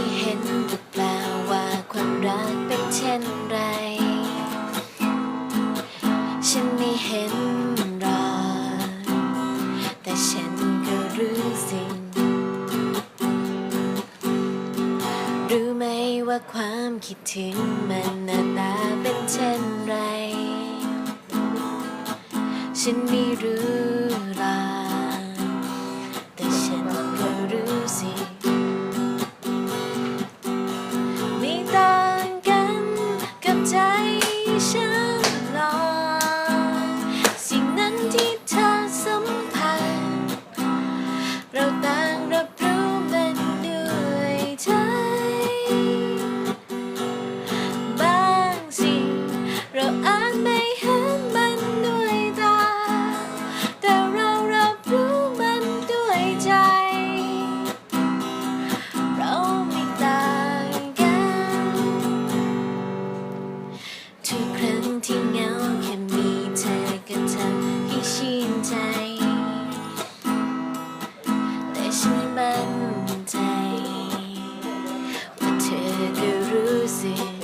ที่เห็นจะแปลว่าความรักเป็นเช่นไร ฉันไม่เห็นรอ แต่ฉันก็รู้สิงรู้ไหมว่าความคิดถึงมันหน้าตาเป็นเช่นไร ฉันไม่รู้รอก see.